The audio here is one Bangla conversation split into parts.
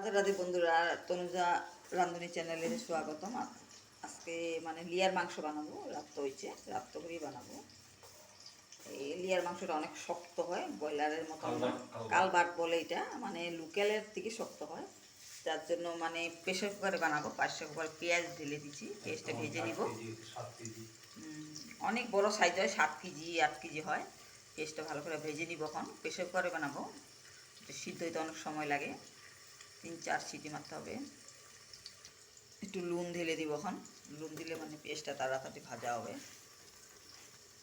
রাধে রাধে বন্ধুরা তনুজা রান্ধুনি চ্যানেলে স্বাগতম। আজকে মানে লিয়ার মাংস বানাবো রাত্র হয়েছে রাত্র করেই বানাবো। এই লিয়ার মাংসটা অনেক শক্ত হয় ব্রয়লারের মতো। কালবাট, বলে এটা মানে লোকালের থেকে শক্ত হয়। যার জন্য মানে প্রেশার কুকারে বানাবো প্রেশার কুকারে পেঁয়াজ ঢেলে দিচ্ছি পেঁয়াজটা ভেজে নিব। অনেক বড় সাইজ হয় সাত কেজি আট কেজি হয়। পেঁয়াজটা ভালো করে ভেজে নিব এখন। প্রেশার কুকারে বানাবো। সিদ্ধ হইতে অনেক সময় লাগে। তিন চার সিটি মারতে হবে। একটু লুন ঢেলে দিব এখন। লুন দিলে মানে পেঁয়াজটা তাড়াতাড়ি ভাজা হবে।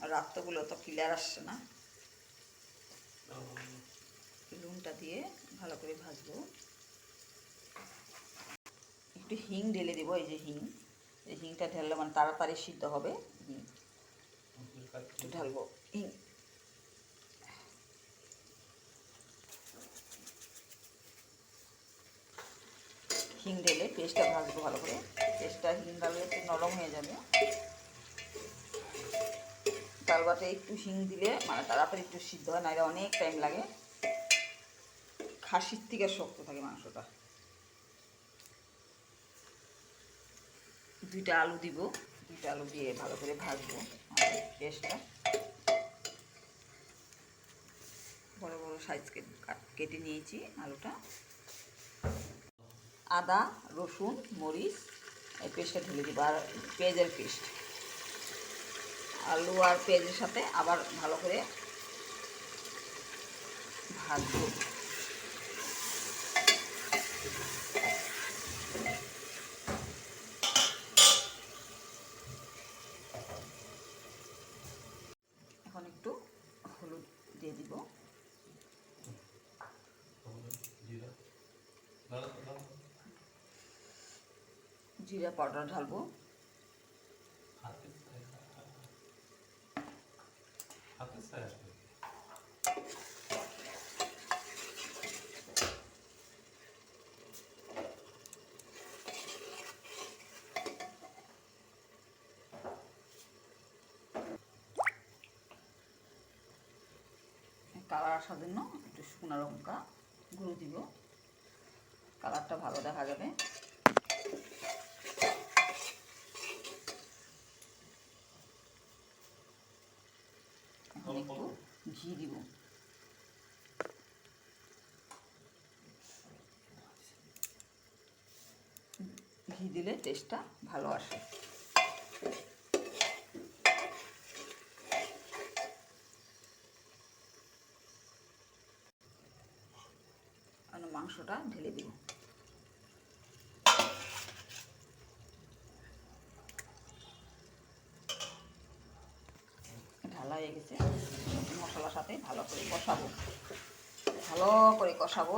আর রাত্রগুলো তো ক্লিয়ার আসছে না। লুনটা দিয়ে ভালো করে ভাজবো। একটু হিং ঢেলে দিব, এই যে হিং। এই হিংটা ঢেললে মানে তাড়াতাড়ি সিদ্ধ হবে। একটু ঢালবো। হিং ঢেলে পেস্টটা ভাজবো ভালো করে। পেস্টটা হিং ঢাললে একটু নরম হয়ে যাবে। তালবাতে একটু হিং দিলে মানে তাড়াতাড়ি একটু সিদ্ধ হয় না নাহলে অনেক টাইম লাগে। খাসির থেকে শক্ত থাকে মাংসটা। দুইটা আলু দিব। দুইটা আলু দিয়ে ভালো করে ভাজবো পেস্টটা। বড় বড় সাইজ কেটে নিয়েছি আলুটা। আদা, রসুন, মরিচ, এই পেস্টটা ঢেলে দিব আর পেঁয়াজের পেস্ট। আলু আর পেঁয়াজের সাথে আবার ভালো করে ভাজবো এখন একটু হলুদ দিয়ে দিব জিরা দাঁড়া দাঁড়া জিরা পাউডার ঢালবো। কালার আসার জন্য একটু শুকনো লঙ্কা গুঁড়ো দিব। কালারটা ভালো দেখা যাবে এখন একটু ঘি দিব। ঘি দিলে টেস্টটা ভালো আসে। মাংসটা ঢেলে দিব ঢালা হয়ে গেছে মশলার সাথে ভালো করে কষাবো। ভালো করে কষাবো।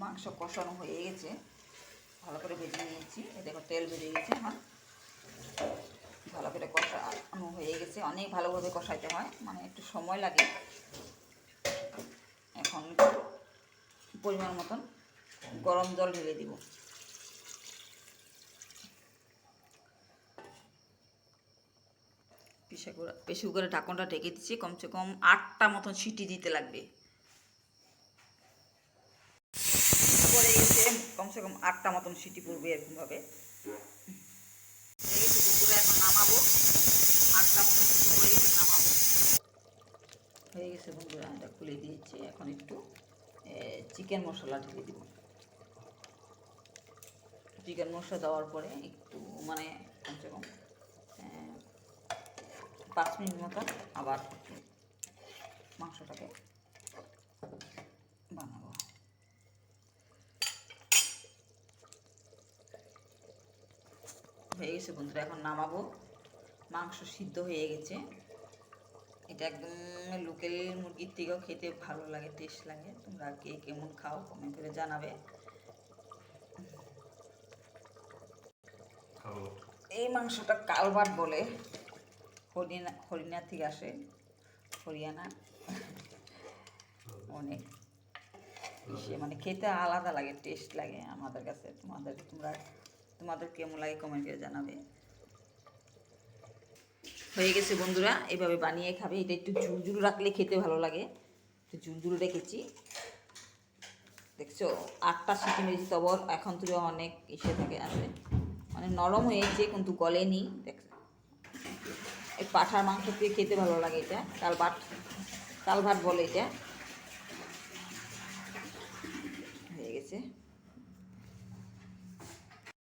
মাংস কষানো হয়ে গেছে। ভালো করে ভেজে নিয়েছি। এই দেখো তেল বেরিয়ে গেছে এখন ভালো করে কষানো হয়ে গেছে। অনেক ভালোভাবে কষাইতে হয়। মানে একটু সময় লাগে। এখন পরিমাণ মতন গরম জল ঢেলে দিব। পিসা করে প্রেশার কুকারে ঢাকনটা ঢেকে দিচ্ছি, কমসে কম আটটা মতন সিটি দিতে লাগবে। পড়ে গেছে, কমসে কম আটটা মতন সিটি পড়বে এরকমভাবে। বন্ধুরা, এখন নামাবো। আটটা মতন সিটি পড়ে গেছে, নামাবো। হয়ে গেছে বন্ধুরা খুলে দিয়েছি। এখন একটু চিকেন মশলা ঢেলে দিব। চিকেন মশলা দেওয়ার পরে একটু মানে কমসে কম পাঁচ মিনিট মতন আবার মাংসটাকে বানাবো। হয়ে গেছে বন্ধুরা, এখন নামাবো। মাংস সিদ্ধ হয়ে গেছে। এটা একদম লোকাল মুরগির থেকেও খেতে ভালো লাগে টেস্ট লাগে। তোমরা কে কেমন খাও কমেন্ট করে জানাবে। এই মাংসটা কালবাট বলে হরিণা হরিণা থেকে আসে হরিয়ানা। অনেক। মানে খেতে আলাদা লাগে টেস্ট লাগে আমাদের কাছে। তোমাদের তোমরা তোমাদের কেমন লাগে কমেন্ট করে জানাবে। হয়ে গেছে বন্ধুরা, এভাবে বানিয়ে খাবে। এটা একটু ঝুলঝুল রাখলে খেতে ভালো লাগে। একটু ঝুলঝুল রেখেছি। দেখছ, আটটা সিটি মেরেছি তবর এখন থেকে অনেক ইসে থাকে আসে। মানে নরম হয়েছে, কিন্তু গলেনি দেখছ এই পাঠার মাংস দিয়ে খেতে ভালো লাগে এটা কালভাট বলে এটা। হয়ে গেছে।